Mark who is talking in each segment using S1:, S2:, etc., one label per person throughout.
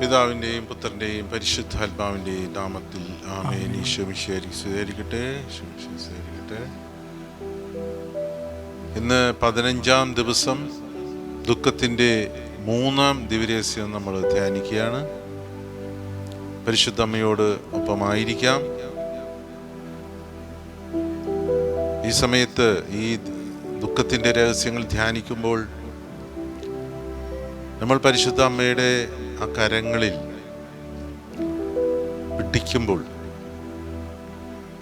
S1: പിതാവിന്റെയും പുത്രന്റെയും പരിശുദ്ധാത്മാവിന്റെയും നാമത്തിൽ ആമേൻ. ഈശോ സ്വീകരിക്കട്ടെ സ്വീകരിക്കട്ടെ ഇന്ന് പതിനഞ്ചാം ദിവസം ദുഃഖത്തിന്റെ മൂന്നാം ദിവരേസ്യം നമ്മൾ ധ്യാനിക്കുകയാണ്. പരിശുദ്ധ അമ്മയോട് ഒപ്പമായിരിക്കാം. ഈ സമയത്ത് ഈ ദുഃഖത്തിന്റെ രഹസ്യങ്ങൾ ധ്യാനിക്കുമ്പോൾ നമ്മൾ പരിശുദ്ധ അമ്മയുടെ ആ കരങ്ങളിൽ പിടിക്കുമ്പോൾ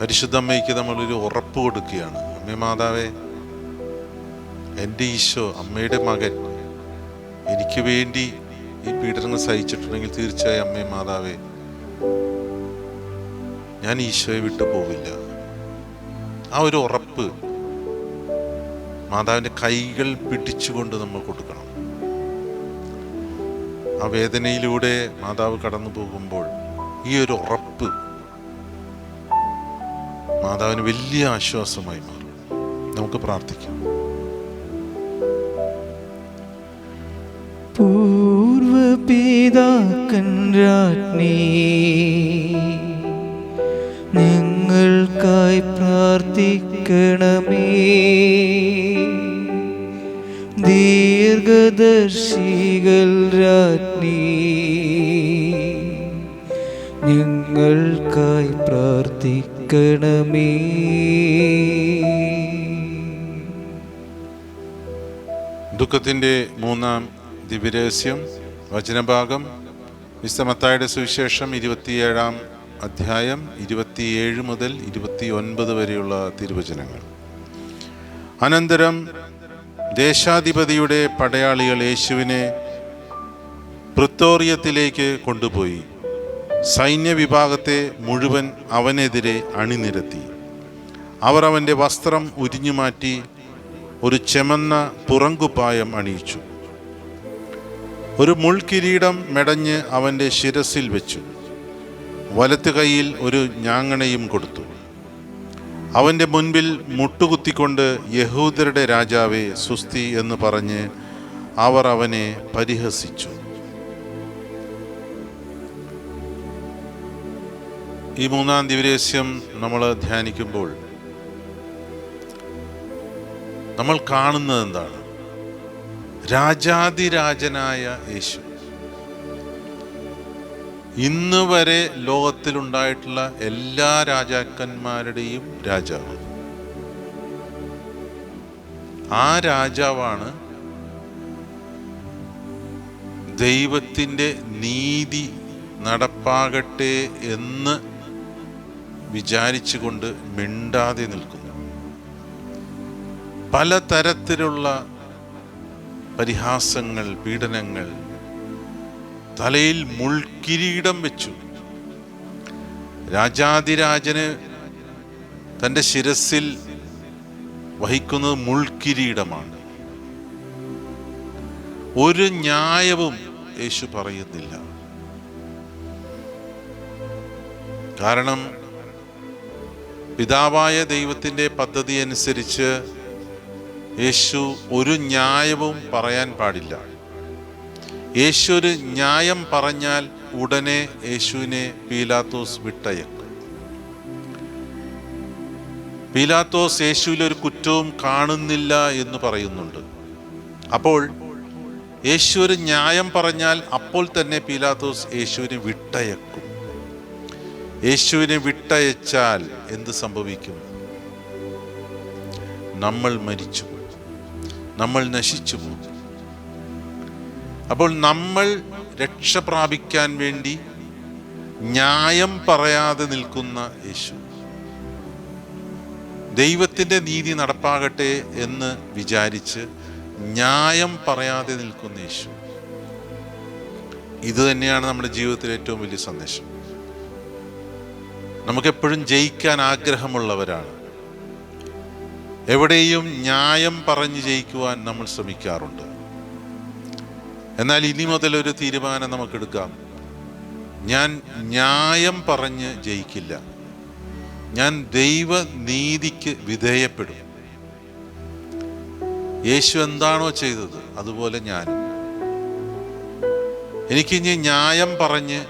S1: പരിശുദ്ധ അമ്മയ്ക്ക് നമ്മളൊരു ഉറപ്പ് കൊടുക്കുകയാണ്. അമ്മേ മാതാവേ എന്റെ ഈശോ അമ്മയുടെ മകൻ എനിക്ക് വേണ്ടി ഈ പീഡനങ്ങൾ സഹിച്ചിട്ടുണ്ടെങ്കിൽ തീർച്ചയായും അമ്മേ മാതാവേ ഞാൻ ഈശോയെ വിട്ടു പോവില്ല. ആ ഒരു ഉറപ്പ് മാതാവിന്റെ കൈകൾ പിടിച്ചുകൊണ്ട് നമ്മൾ കൊടുക്കണം. ആ വേദനയിലൂടെ മാതാവ് കടന്നു പോകുമ്പോൾ ഈ ഒരു ഉറപ്പ് മാതാവിന് വലിയ ആശ്വാസമായി മാറും. നമുക്ക് പ്രാർത്ഥിക്കാം.
S2: പൂർവ പിതാക്കൻ രാജ്ഞി നിങ്ങൾക്കായി പ്രാർത്ഥിക്കണമേ. ദീർഘദർശികൾ രാജ്ഞി. ഞങ്ങൾക്കായി പ്രാർത്ഥിക്കണമേ.
S1: ദുഃഖത്തിന്റെ മൂന്നാം ദിവ്യരഹസ്യം വചനഭാഗം വിശ്വമത്തായുടെ സുവിശേഷം ഇരുപത്തിയേഴാം അധ്യായം ഇരുപത്തിയേഴ് മുതൽ ഇരുപത്തി ഒൻപത് വരെയുള്ള തിരുവചനങ്ങൾ. അനന്തരം ദേശാധിപതിയുടെ പടയാളികൾ യേശുവിനെ പ്രിത്തോറിയത്തിലേക്ക് കൊണ്ടുപോയി. സൈന്യവിഭാഗത്തെ മുഴുവൻ അവനെതിരെ അണിനിരത്തി. അവർ അവന്റെ വസ്ത്രം ഉരിഞ്ഞുമാറ്റി ഒരു ചെമന്ന പുറങ്കുപ്പായം അണിയിച്ചു. ഒരു മുൾക്കിരീടം മെടഞ്ഞ് അവന്റെ ശിരസിൽ വെച്ചു. വലത്തു കൈയിൽ ഒരു ഞാങ്ങണയും കൊടുത്തു. അവന്റെ മുൻപിൽ മുട്ടുകുത്തിക്കൊണ്ട് യഹൂദരുടെ രാജാവെ സുസ്തി എന്ന് പറഞ്ഞ് അവർ അവനെ പരിഹസിച്ചു. ഈ മൂന്നാം ദിവരേശ്യം നമ്മൾ ധ്യാനിക്കുമ്പോൾ നമ്മൾ കാണുന്നത് എന്താണ്? രാജാതിരാജനായ യേശു. ഇന്ന് വരെ ലോകത്തിലുണ്ടായിട്ടുള്ള എല്ലാ രാജാക്കന്മാരുടെയും രാജാവ്. ആ രാജാവാണ് ദൈവത്തിന്റെ നീതി നടപ്പാകട്ടെ എന്ന് വിചാരിച്ചുകൊണ്ട് മിണ്ടാതെ നിൽക്കുന്നു. പലതരത്തിലുള്ള പരിഹാസങ്ങൾ പീഡനങ്ങൾ തലയിൽ മുൾക്കിരീടം വെച്ചു. രാജാതിരാജന് തന്റെ ശിരസിൽ വഹിക്കുന്നത് മുൾക്കിരീടമാണ്. ഒരു ന്യായവും യേശു പറയുന്നില്ല. കാരണം പിതാവായ ദൈവത്തിന്റെ പദ്ധതി അനുസരിച്ച് യേശു ഒരു ന്യായവും പറയാൻ പാടില്ല. യേശു ഒരു ന്യായം പറഞ്ഞാൽ ഉടനെ യേശുവിനെ പീലാത്തോസ് വിട്ടയക്കും. പീലാത്തോസ് യേശുവിൽ ഒരു കുറ്റവും കാണുന്നില്ല എന്ന് പറയുന്നുണ്ട്. അപ്പോൾ യേശു ഒരു ന്യായം പറഞ്ഞാൽ അപ്പോൾ തന്നെ പീലാത്തോസ് യേശുവിനെ വിട്ടയക്കും. യേശുവിനെ വിട്ടയച്ചാൽ എന്ത് സംഭവിക്കും? നമ്മൾ മരിച്ചു നമ്മൾ നശിച്ചു പോകും അപ്പോൾ നമ്മൾ രക്ഷ പ്രാപിക്കാൻ വേണ്ടി ന്യായം പറയാതെ നിൽക്കുന്ന യേശു. ദൈവത്തിന്റെ നീതി നടപ്പാകട്ടെ എന്ന് വിചാരിച്ച് ന്യായം പറയാതെ നിൽക്കുന്ന യേശു. ഇത് തന്നെയാണ് നമ്മുടെ ജീവിതത്തിലെ ഏറ്റവും വലിയ സന്ദേശം. നമുക്കെപ്പോഴും ജയിക്കാൻ ആഗ്രഹമുള്ളവരാണ്. എവിടെയും ന്യായം പറഞ്ഞ് ജയിക്കുവാൻ നമ്മൾ ശ്രമിക്കാറുണ്ട്. എന്നാൽ ഇനി മുതൽ ഒരു തീരുമാനം നമുക്കെടുക്കാം. ഞാൻ ന്യായം പറഞ്ഞ് ജയിക്കില്ല. ഞാൻ ദൈവ നീതിക്ക് വിധേയപ്പെടും. യേശു എന്താണോ ചെയ്തത് അതുപോലെ ഞാൻ എനിക്ക് ഇനി ന്യായം പറഞ്ഞ്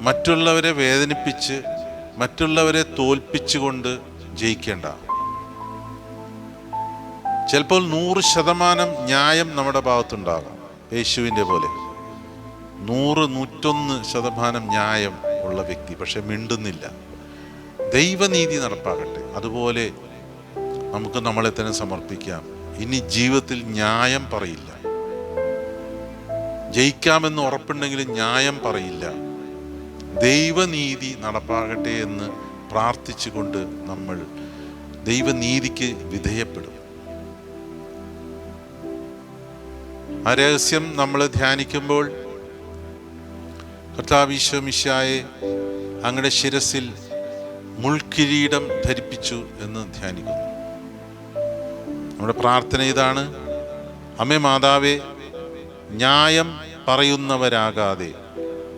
S1: മറ്റുള്ളവരെ വേദനിപ്പിച്ച് മറ്റുള്ളവരെ തോൽപ്പിച്ചുകൊണ്ട് ജയിക്കേണ്ട. ചിലപ്പോൾ നൂറ് ശതമാനം ന്യായം നമ്മുടെ ഭാഗത്തുണ്ടാകാം. യേശുവിന്റെ പോലെ. നൂറ് നൂറ്റൊന്ന് ശതമാനം ന്യായം ഉള്ള വ്യക്തി പക്ഷെ മിണ്ടുന്നില്ല. ദൈവനീതി നടപ്പാകട്ടെ. അതുപോലെ നമുക്ക് നമ്മളെ തന്നെ സമർപ്പിക്കാം. ഇനി ജീവിതത്തിൽ ന്യായം പറയില്ല. ജയിക്കാമെന്ന് ഉറപ്പുണ്ടെങ്കിലും ന്യായം പറയില്ല. ദൈവനീതി നടപ്പാകട്ടെ എന്ന് പ്രാർത്ഥിച്ചുകൊണ്ട് നമ്മൾ ദൈവനീതിക്ക് വിധേയപ്പെടും. ആ രഹസ്യം നമ്മൾ ധ്യാനിക്കുമ്പോൾ കർത്താവിശ്വമിശായെ അങ്ങയുടെ ശിരസിൽ മുൾക്കിരീടം ധരിപ്പിച്ചു എന്ന് ധ്യാനിക്കുന്നു. നമ്മുടെ പ്രാർത്ഥന ഇതാണ്. അമ്മേ മാതാവേ ന്യായം പറയുന്നവരാകാതെ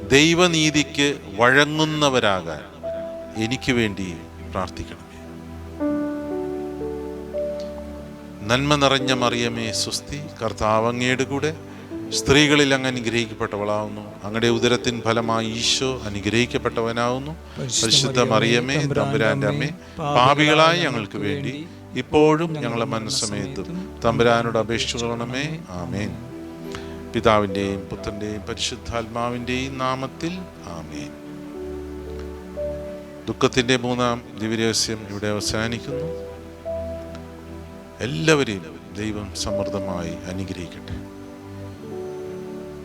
S1: ദൈവനീതിക്ക് വഴങ്ങുന്നവരാകാൻ എനിക്ക് വേണ്ടി പ്രാർത്ഥിക്കണമേ നന്മ നിറഞ്ഞ മറിയമേ സുസ്തി കർത്താവ് അങ്ങയുടെ കൂടെ സ്ത്രീകളിൽ അങ്ങ് അനുഗ്രഹിക്കപ്പെട്ടവളാവുന്നു. അങ്ങയുടെ ഉദരത്തിൻ ഫലമായി ഈശോ അനുഗ്രഹിക്കപ്പെട്ടവനാവുന്നു. പരിശുദ്ധ മറിയമേ തമ്പുരാന്റെ അമ്മേ പാപികളായി ഞങ്ങൾക്ക് വേണ്ടി ഇപ്പോഴും ഞങ്ങളെ മനസ്സമയത്തും തമ്പുരാനോട് അപേക്ഷിച്ചുകൊള്ളണമേ. ആമേൻ. പിതാവിന്റെയും പുത്രന്റെയും പരിശുദ്ധാത്മാവിന്റെയും നാമത്തിൽ ആമേൻ. ദുഃഖത്തിന്റെ മൂന്നാം ദിവ്യരഹസ്യം ഇവിടെ അവസാനിക്കുന്നു. എല്ലാവരെയും ദൈവം സമൃദ്ധമായി അനുഗ്രഹിക്കട്ടെ.